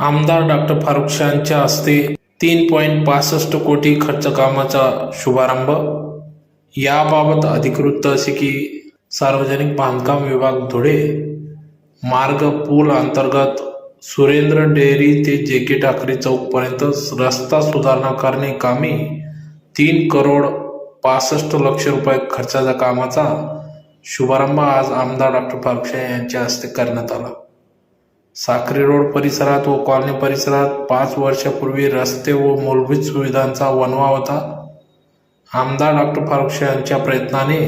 आमदार डॉक्टर फारुख शाहच्या हस्ते तीन पॉईंट पासष्ट कोटी खर्च कामाचा शुभारंभ. याबाबत अधिकृत असे की सार्वजनिक बांधकाम विभाग धुळे. मार्ग पूल अंतर्गत सुरेंद्र डेअरी ते जे के ठाकरे चौकपर्यंत रस्ता सुधारणा करणे कामी तीन करोड पासष्ट लक्ष रुपये खर्चाच्या कामाचा शुभारंभ आज आमदार डॉक्टर फारुख यांच्या हस्ते करण्यात आला. साखरी रोड परिसरात व कॉलनी परिसरात पाच वर्षापूर्वी रस्ते व मूलभूत सुविधांचा वनवा होता. आमदार डॉक्टर फारुख शाह यांच्या प्रयत्नाने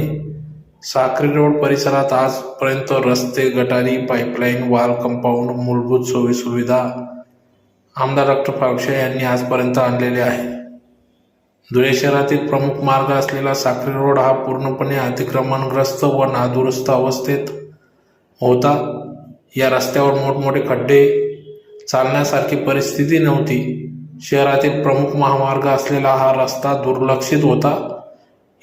साखरी रोड परिसरात आजपर्यंत रस्ते गटारी पाईपलाईन वाल कंपाऊंड मूलभूत सोयी सुविधा आमदार डॉक्टर फारुख शाह यांनी आजपर्यंत आणलेले आहे धुळे शहरातील प्रमुख मार्ग असलेला साखरी रोड हा पूर्णपणे अतिक्रमणग्रस्त व नादुरुस्त अवस्थेत होता. या रस्त्यावर मोठमोठे खड्डे चालण्यासारखी परिस्थिती नव्हती. शहरातील प्रमुख महामार्ग असलेला हा रस्ता दुर्लक्षित होता.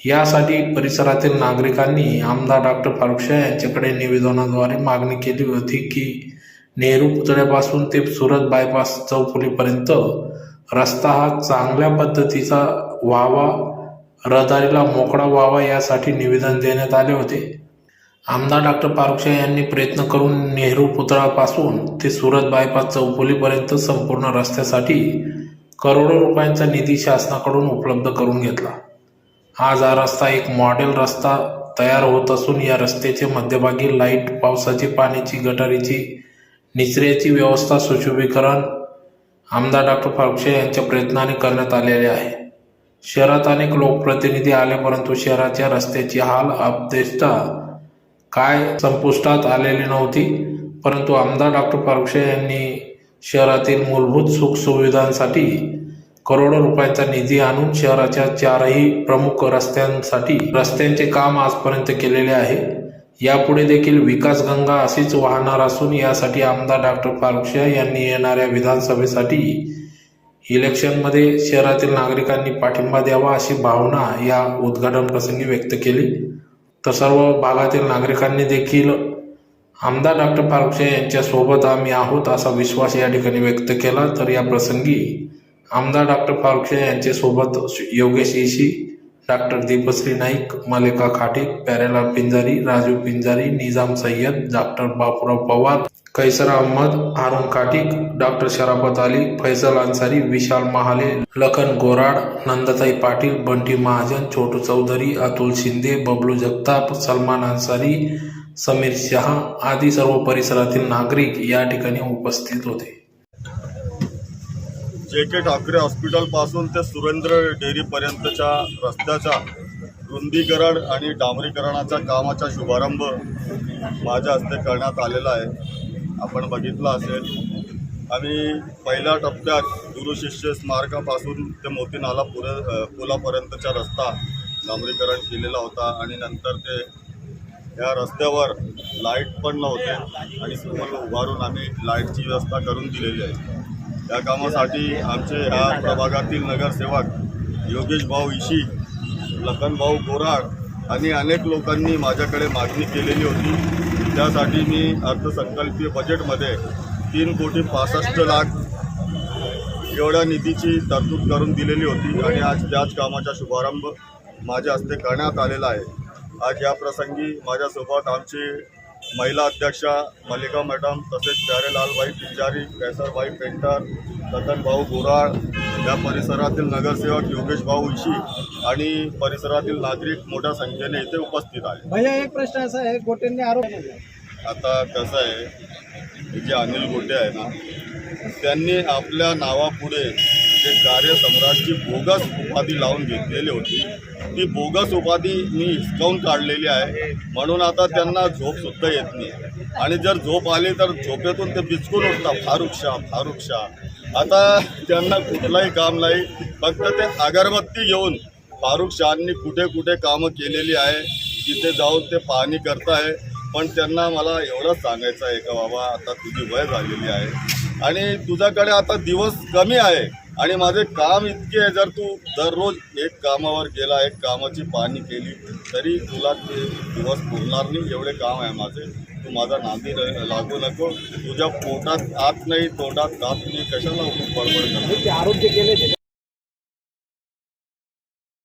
यासाठी परिसरातील नागरिकांनी आमदार डॉक्टर फारुख शाह यांच्याकडे निवेदनाद्वारे मागणी केली होती की नेहरू पुतळ्यापासून ते सुरत बायपास चौफुलीपर्यंत रस्ता हा चांगल्या पद्धतीचा व्हावा रहदारीला मोकळा व्हावा यासाठी निवेदन देण्यात आले होते. आमदार डॉक्टर पारुक्षा यांनी प्रयत्न करून नेहरू पुतळापासून ते सुरत बायपास चौफुलीपर्यंत संपूर्ण रस्त्यासाठी करोडो रुपयांचा निधी शासनाकडून उपलब्ध करून घेतला. आज हा रस्ता एक मॉडेल रस्ता तयार होत असून या रस्त्याचे मध्यभागी लाइट पावसाची पाण्याची गटारीची निचऱ्याची व्यवस्था सुशोभीकरण आमदार डॉक्टर फारुख यांच्या प्रयत्नाने करण्यात आलेले आहे. शहरात अनेक लोकप्रतिनिधी आले परंतु शहराच्या रस्त्याची हाल अपदेष्टा काय संपुष्टात आलेली नव्हती. परंतु आमदार डॉक्टर पारुक्षे यांनी शहरातील मूलभूत सुखसुविधांसाठी करोडो रुपयांचा निधी आणून शहराच्या चारही प्रमुख रस्त्यांसाठी रस्त्यांचे काम आजपर्यंत केलेले आहे. यापुढे देखील विकास गंगा अशीच वाहणार असून यासाठी आमदार डॉक्टर पारुक्षे यांनी येणाऱ्या विधानसभेसाठी इलेक्शनमध्ये शहरातील नागरिकांनी पाठिंबा द्यावा अशी भावना या उद्घाटन प्रसंगी व्यक्त केली. तर सर्व भागातील नागरिकांनी देखील आमदार डॉक्टर फारुख यांच्यासोबत आम्ही आहोत असा विश्वास या ठिकाणी व्यक्त केला. तर या प्रसंगी आमदार डॉक्टर फारुख यांच्यासोबत योगेशीशी doctor Deepshree Naik Malika Khate Pyarelal Pinjari Raju Pinjari Nizam Sayyad doctor Bapurao Pawar Kaiser Ahmed Haroon Katik doctor Sharafat Ali Faisal Ansari विशाल महाले लखन गोराड नंदताई पाटील बंटी महाजन छोटू चौधरी अतुल शिंदे बबलू जगताप सलमान अन्सारी समीर शहा आदी सर्व परिसरातील नागरिक या ठिकाणी उपस्थित होते. जे के ठाकरे हॉस्पिटलपासून ते सुरेंद्र डेअरीपर्यंतच्या रस्त्याच्या रुंदीकरण आणि डांबरीकरणाच्या कामाचा शुभारंभ माझ्या हस्ते करण्यात आलेला आहे. आपण बघितलं असेल आम्ही पहिल्या टप्प्यात गुरुशिष्य स्मारकापासून ते मोतीनाला पुरे पुलापर्यंतचा रस्ता डांबरीकरण केलेला होता आणि नंतर ते या रस्त्यावर लाइट पण नव्हते आणि पोल उभारून आम्ही लाईटची व्यवस्था करून दिलेली आहे. या कामासाठी आमचे ह्या प्रभागातील नगरसेवक योगेश भाऊ इशी लखनभाऊ गोराड आणि अनेक लोकांनी माझ्याकडे मागणी केलेली होती. त्यासाठी मी अर्थसंकल्पीय बजेटमध्ये तीन कोटी पासष्ट लाख एवढ्या निधीची तरतूद करून दिलेली होती आणि आज त्याच कामाचा शुभारंभ माझ्या हस्ते करण्यात आलेला आहे. आज या प्रसंगी माझ्यासोबत आमचे महिला अध्यक्षा मल्लिका मॅडम तसेच प्यारेलालभाई पिंजारी कैसरभाई पेंटर रतन भाऊ गोराळ या परिसरातील नगरसेवक योगेश भाऊ इशी आणि परिसरातील नागरिक मोठ्या संख्येने इथे उपस्थित आहे भैया एक प्रश्न असा आहे गोटेंनी आरोप आता कसं आहे हे जे अनिल गोटे आहे ना त्यांनी आपल्या नावापुढे जे कार्यसम्राटची बोगस उपाधी लावून घेतलेली होती ती बोगस उपाधी मी हिसकावून काढलेली आहे. म्हणून आता त्यांना झोपसुद्धा येत नाही. आणि जर झोप आली तर झोपेतून ते बिचकून उठतात. फारुख शाह फारुख शाह आता त्यांना कुठलंही काम नाही. फक्त ते अगरबत्ती घेऊन फारुख शहांनी कुठे कुठे कामं केलेली आहे तिथे जाऊन ते पाहणी करताय. पण त्यांना मला एवढंच सांगायचं आहे का बाबा आता तुझी वय झालेली आहे. आणि तुझ्याकडे आता दिवस कमी आहे. आणि माझे काम इतके आहे जर तू दररोज एक कामावर गेला एक कामाची पाहणी केली तरी तुला ते दिवस पुरणार नाही एवढे काम आहे माझे. तू माझा नांदी लागू नको. तुझ्या पोटात आत नाही तोंडात दात नाही कशाला बडबड करतो केले